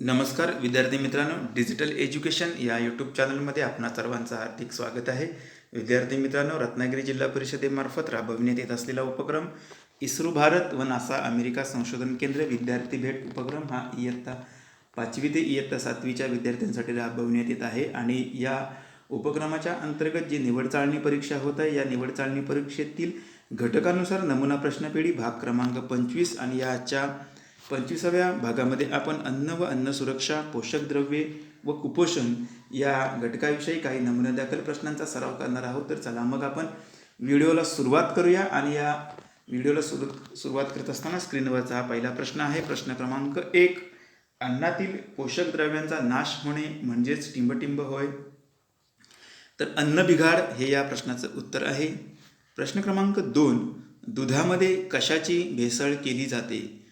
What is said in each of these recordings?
नमस्कार विद्यार्थी मित्रांनो. डिजिटल एज्युकेशन या यूट्यूब चॅनलमध्ये आपणा सर्वांचं हार्दिक स्वागत आहे. विद्यार्थी मित्रांनो रत्नागिरी जिल्हा परिषदेमार्फत राबविण्यात येत असलेला उपक्रम इस्रो भारत व नासा अमेरिका संशोधन केंद्र विद्यार्थी भेट उपक्रम हा इयत्ता पाचवी ते इयत्ता सातवीच्या विद्यार्थ्यांसाठी राबविण्यात येत आहे. आणि या उपक्रमाच्या अंतर्गत जी निवड चाळणी परीक्षा होत आहे या निवड चाळणी परीक्षेतील घटकानुसार नमुना प्रश्नपेढी भाग क्रमांक पंचवीस आणि याच्या पंचवीसाव्या भागामध्ये आपण अन्न व अन्न सुरक्षा पोषक द्रव्ये व कुपोषण या घटकाविषयी काही नमुन्यादाखल प्रश्नांचा सराव करणार आहोत. तर चला मग आपण व्हिडिओला सुरुवात करूया आणि या व्हिडिओला सुरू सुरुवात करत असताना स्क्रीनवरचा हा पहिला प्रश्न आहे. प्रश्न क्रमांक एक अन्नातील पोषक द्रव्यांचा नाश होणे म्हणजेच टिंबटिंब होय? तर अन्न बिघाड हे या प्रश्नाचं उत्तर आहे. प्रश्न क्रमांक दोन दुधामध्ये कशाची भेसळ केली जाते?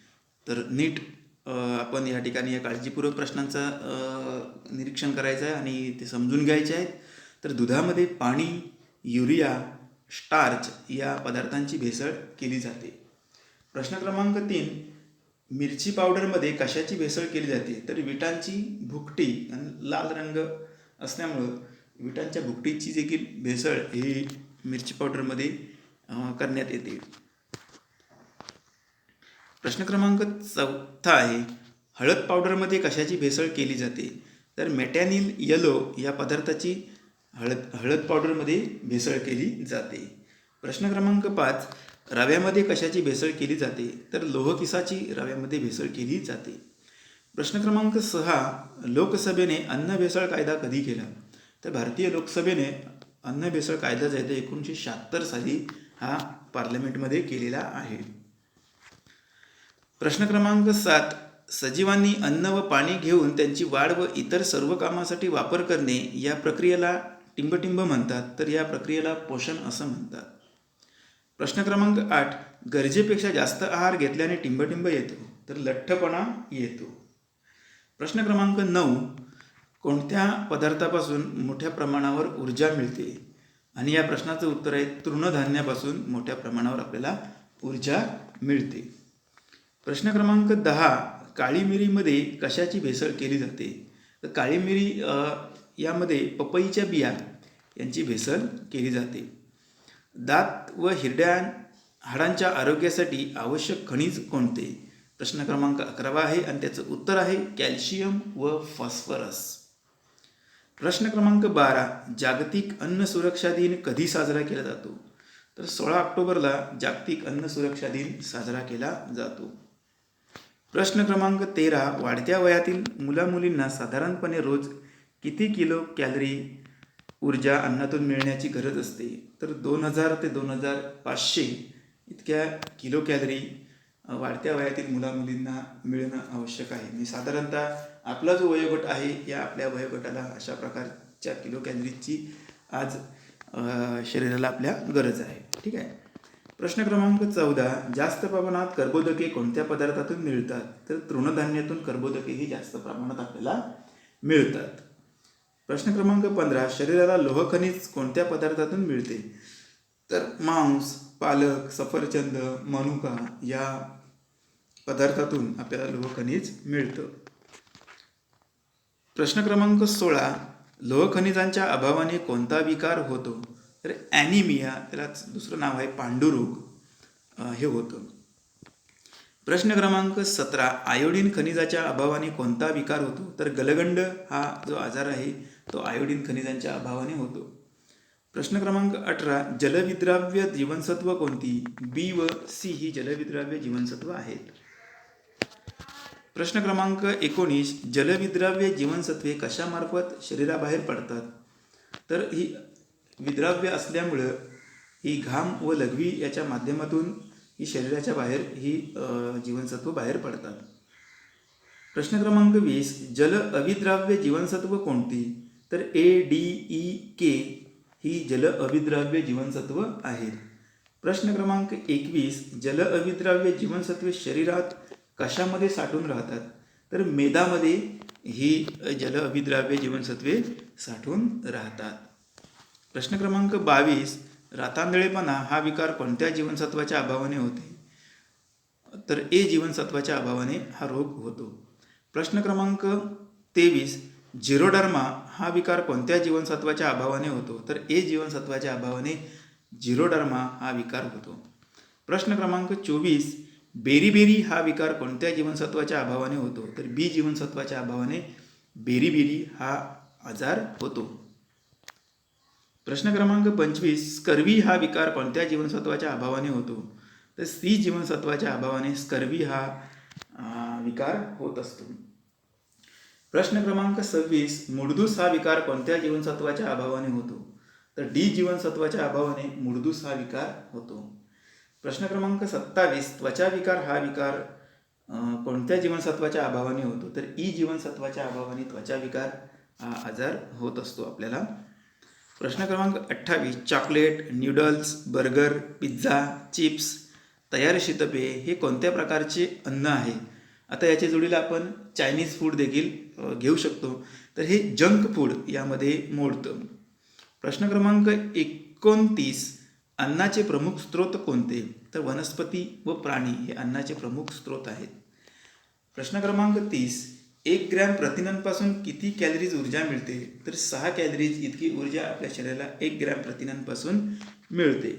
तर नीट आपण या ठिकाणी या काळजीपूर्वक प्रश्नांचं निरीक्षण करायचं आहे आणि ते समजून घ्यायचे आहेत. तर दुधामध्ये पाणी युरिया स्टार्च या पदार्थांची भेसळ केली जाते. प्रश्न क्रमांक तीन मिरची पावडरमध्ये कशाची भेसळ केली जाते? तर विटांची भुकटी आणि लाल रंग असल्यामुळं विटांच्या भुकटीची देखील भेसळ ही मिरची पावडरमध्ये करण्यात येते. प्रश्न क्रमांक चौथा आहे हळद पावडरमध्ये कशाची भेसळ केली जाते? तर मेटॅनिल येलो या पदार्थाची हळद हळद पावडरमध्ये भेसळ केली जाते. प्रश्न क्रमांक पाच रव्यामध्ये कशाची भेसळ केली जाते? तर लोहकिसाची रव्यामध्ये भेसळ केली जाते. प्रश्न क्रमांक सहा लोकसभेने अन्न भेसळ कायदा कधी केला? तर भारतीय लोकसभेने अन्न भेसळ कायदा जो एकोणीसशे शहात्तर साली हा पार्लमेंटमध्ये केलेला आहे. प्रश्न क्रमांक सात. सजीवांनी अन्न व पाणी घेऊन त्यांची वाढ व इतर सर्व कामासाठी वापर करणे या प्रक्रियेला टिंबटिंब म्हणतात. तर या प्रक्रियेला पोषण असं म्हणतात. प्रश्न क्रमांक आठ. गरजेपेक्षा जास्त आहार घेतल्याने टिंबटिंब येतो तर लठ्ठपणा येतो. प्रश्न क्रमांक नऊ. कोणत्या पदार्थापासून मोठ्या प्रमाणावर ऊर्जा मिळते? आणि या प्रश्नाचं उत्तर आहे तृणधान्यापासून मोठ्या प्रमाणावर आपल्याला ऊर्जा मिळते. प्रश्न क्रमांक दहा काळी मिरीमध्ये कशाची भेसळ केली जाते? तर काळी मिरी यामध्ये पपईच्या बिया यांची भेसळ केली जाते. दात व हिरड्या हाडांच्या आरोग्यासाठी आवश्यक खनिज कोणते? प्रश्न क्रमांक अकरावा आहे आणि त्याचं उत्तर आहे कॅल्शियम व फॉस्फरस. प्रश्न क्रमांक बारा जागतिक अन्न सुरक्षा दिन कधी साजरा केला जातो? तर सोळा ऑक्टोबरला जागतिक अन्न सुरक्षा दिन साजरा केला जातो. प्रश्न क्रमांक तेरा वाढत्या वयातील मुलामुलींना साधारणपणे रोज किती किलो कॅलरी ऊर्जा अन्नातून मिळण्याची गरज असते? तर दोन हजार ते दोन हजार पाचशे इतक्या किलो कॅलरी वाढत्या वयातील मुलामुलींना मिळणं आवश्यक आहे. म्हणजे साधारणतः आपला जो वयोगट आहे या आपल्या वयोगटाला अशा प्रकारच्या किलो कॅलरीजची आज शरीराला आपल्या गरज आहे. ठीक आहे? प्रश्न क्रमांक चौदा जास्त प्रमाणात कर्बोदके कोणत्या पदार्थातून मिळतात? तर तृणधान्यातून कर्बोदके ही जास्त प्रमाणात आपल्याला मिळतात. प्रश्न क्रमांक पंधरा शरीराला लोह खनिज कोणत्या पदार्थातून मिळते? तर मांस पालक सफरचंद मनुका या पदार्थातून आपल्याला लोह खनिज मिळतं. प्रश्न क्रमांक सोळा लोह खनिजांच्या अभावाने कोणता विकार होतो? तर ॲनिमिया त्यालाच दुसरं नाव आहे पांडुरोग हे होतं. प्रश्न क्रमांक सतरा आयोडीन खनिजाच्या अभावाने कोणता विकार होतो? तर गलगंड हा जो आजार आहे तो आयोडीन खनिजांच्या अभावाने होतो. प्रश्न क्रमांक अठरा जलविद्राव्य जीवनसत्व कोणती? बी व सी ही जलविद्राव्य जीवनसत्व आहेत. प्रश्न क्रमांक एकोणीस जलविद्राव्य जीवनसत्वे कशामार्फत शरीराबाहेर पडतात? तर ही विद्राव्य असल्यामुळं ही घाम व लघवी याच्या माध्यमातून ही शरीराच्या बाहेर ही जीवनसत्व बाहेर पडतात. प्रश्न क्रमांक वीस जल अविद्राव्य जीवनसत्व कोणती? तर ए डी ई के ही जल अविद्राव्य जीवनसत्व आहेत. प्रश्न क्रमांक एकवीस जल अविद्राव्य जीवनसत्वे शरीरात कशामध्ये साठून राहतात? तर मेदामध्ये ही जल अविद्राव्य जीवनसत्वे साठून राहतात. प्रश्न क्रमांक बावीस रातांदळेपणा हा विकार कोणत्या जीवनसत्वाच्या अभावाने होते? तर ए जीवनसत्वाच्या अभावाने हा रोग होतो. प्रश्न क्रमांक तेवीस झिरोडर्मा हा विकार कोणत्या जीवनसत्वाच्या अभावाने होतो? तर ए जीवनसत्वाच्या अभावाने झिरोडर्मा हा विकार होतो. प्रश्न क्रमांक चोवीस बेरीबेरी हा विकार कोणत्या जीवनसत्वाच्या अभावाने होतो? तर बी जीवनसत्वाच्या अभावाने बेरीबेरी हा आजार होतो. प्रश्न क्रमांक पंचवीस स्कर्वी हा विकार कोणत्या जीवनसत्वाच्या अभावाने होतो? तर सी जीवनसत्वाच्या अभावाने स्कर्वी हा विकार होत असतो. प्रश्न क्रमांक सव्वीस मुडदूस हा विकार कोणत्या जीवनसत्वाच्या अभावाने होतो? तर डी जीवनसत्वाच्या अभावाने मुडदूस हा विकार होतो. प्रश्न क्रमांक सत्तावीस त्वचा विकार हा विकार कोणत्या जीवनसत्वाच्या अभावाने होतो? तर ई जीवनसत्वाच्या अभावाने त्वचा विकार हा आजार होत असतो आपल्याला. प्रश्न क्रमांक अठ्ठावीस chocolate noodles burger pizza chips तयार शीतपेय हे कोणत्या प्रकारचे अन्न आहे? आता याच्या जोडीला आपण चायनीज फूड देखील घेऊ शकतो. तर हे जंक फूड यामध्ये मोडतं. प्रश्न क्रमांक एकोणतीस अन्नाचे प्रमुख स्रोत कोणते? तर वनस्पती व प्राणी हे अन्नाचे प्रमुख स्रोत आहेत. प्रश्न क्रमांक तीस एक ग्रॅम प्रथिनांपासून किती कॅलरीज ऊर्जा मिळते? तर सहा कॅलरीज इतकी ऊर्जा आपल्या शरीराला एक ग्रॅम प्रथिनांपासून मिळते.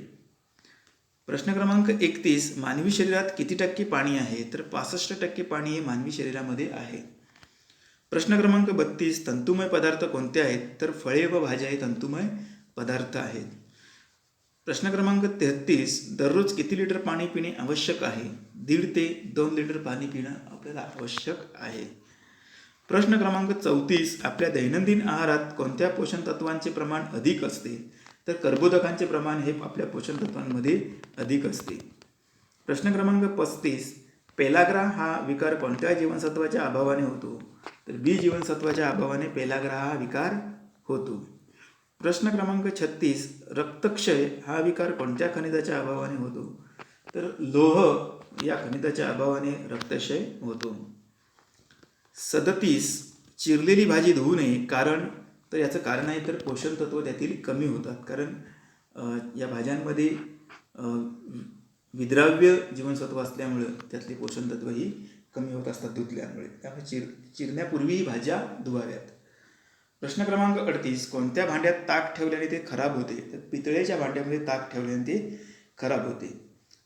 प्रश्न क्रमांक एकतीस मानवी शरीरात किती टक्के पाणी आहे? तर पासष्ट टक्के पाणी हे मानवी शरीरामध्ये आहे. प्रश्न क्रमांक बत्तीस तंतुमय पदार्थ कोणते आहेत? तर फळे व भाज्या हे तंतुमय पदार्थ आहेत. प्रश्न क्रमांक तेहतीस दररोज किती लिटर पाणी पिणे आवश्यक आहे? दीड ते दोन लिटर पाणी पिणं आपल्याला आवश्यक आहे. प्रश्न क्रमांक चौतीस आपल्या दैनंदिन आहारात कोणत्या पोषण तत्वांचे प्रमाण अधिक असते? तर कर्बोदकांचे प्रमाण हे आपल्या पोषण तत्वांमध्ये अधिक असते. प्रश्न क्रमांक पस्तीस पेलाग्रा हा विकार कोणत्या जीवनसत्वाच्या अभावाने होतो? तर बी जीवनसत्वाच्या अभावाने पेलाग्रा हा विकार होतो. प्रश्न क्रमांक छत्तीस रक्तक्षय हा विकार कोणत्या खनिजाच्या अभावाने होतो? तर लोह या खनिजाच्या अभावाने रक्तक्षय होतो. सदतीस चिरलेली भाजी धुवू नये कारण तर याचं कारण आहे तर पोषण तत्व त्यातील कमी होतात. कारण या भाज्यांमध्ये विद्राव्य जीवनसत्व असल्यामुळं त्यातले पोषण तत्व ही कमी होत असतात धुतल्यामुळे. त्यामुळे चिर चिरण्यापूर्वीही भाज्या धुवाव्यात. प्रश्न क्रमांक अडतीस कोणत्या भांड्यात ताक ठेवल्याने ते खराब होते? तर पितळेच्या भांड्यामध्ये ताक ठेवल्याने ते खराब होते.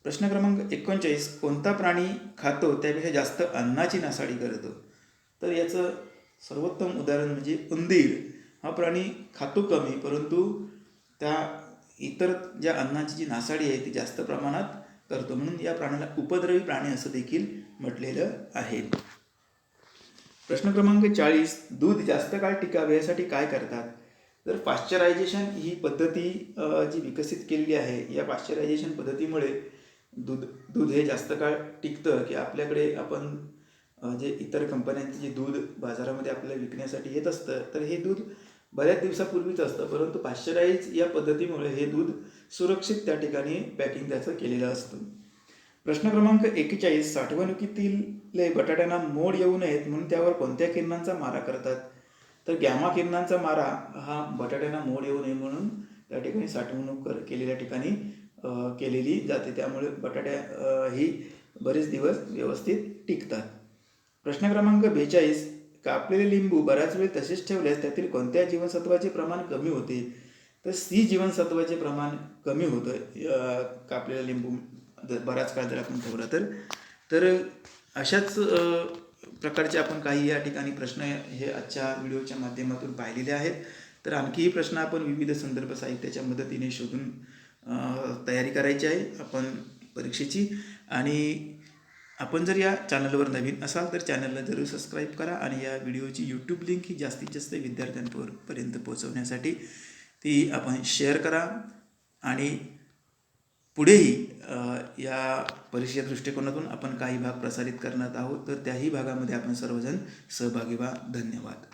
प्रश्न क्रमांक एकोणचाळीस कोणता प्राणी खातो? त्यापेक्षा जास्त अन्नाची नासाडी करतो. तर याचं सर्वोत्तम उदाहरण म्हणजे उंदीर. हा प्राणी खातो कमी परंतु त्या इतर ज्या अन्नाची जी नासाडी आहे ती जास्त प्रमाणात करतो. म्हणून या प्राण्याला उपद्रवी प्राणी असं देखील म्हटलेलं आहे. प्रश्न क्रमांक चाळीस दूध जास्त काळ टिकावे यासाठी काय करतात? तर पाश्चरायझेशन ही पद्धती जी विकसित केलेली आहे या पाश्चरायझेशन पद्धतीमुळे दूध दूध हे जास्त काळ टिकतं की आपल्याकडे आपण जे इतर कंपन्यांचे जे दूध बाजारामध्ये आपल्याला विकण्यासाठी येत असतं तर हे दूध बऱ्याच दिवसापूर्वीच असतं. परंतु पाश्चराईज या पद्धतीमुळे हे दूध सुरक्षित त्या ठिकाणी पॅकिंग त्याचं केलेलं असतं. प्रश्न क्रमांक एकेचाळीस साठवणुकीतील बटाट्यांना मोड येऊ नयेत म्हणून त्यावर कोणत्या किरणांचा मारा करतात? तर गॅमा किरणांचा मारा हा बटाट्यांना मोड येऊ नये म्हणून त्या ठिकाणी साठवणूक कर केलेल्या ठिकाणी केलेली जाते. त्यामुळे बटाट्या ही बरेच दिवस व्यवस्थित टिकतात. प्रश्न क्रमांक बेचाळीस. कापलेले लिंबू बराच वेळ तसेच ठेवल्यास त्यातील कोणत्या जीवनसत्वाचे प्रमाण कमी होते? तर सी जीवनसत्वाचे प्रमाण कमी होतं. कापलेलं कापलेला लिंबू जर बराच काळ जर आपण ठेवला तर. तर अशाच प्रकारचे आपण काही या ठिकाणी प्रश्न हे आजच्या व्हिडिओच्या माध्यमातून पाहिलेले आहेत. तर आणखीही प्रश्न आपण विविध संदर्भ साहित्याच्या मदतीने शोधून तयारी करायची आहे. आपण परीक्षेची आणि आपण जर या चॅनलवर नवीन असाल तर चॅनलला जरूर सबस्क्राईब करा आणि या व्हिडिओची यूट्यूब लिंक ही जास्तीत जास्त विद्यार्थ्यांपर्यंत पोहोचवण्यासाठी ती आपण शेअर करा. आणि पुढेही या परीक्षेच्या दृष्टिकोनातून आपण काही भाग प्रसारित करणार आहोत तर त्याही भागामध्ये आपण सर्वजण सहभागी व्हा. धन्यवाद.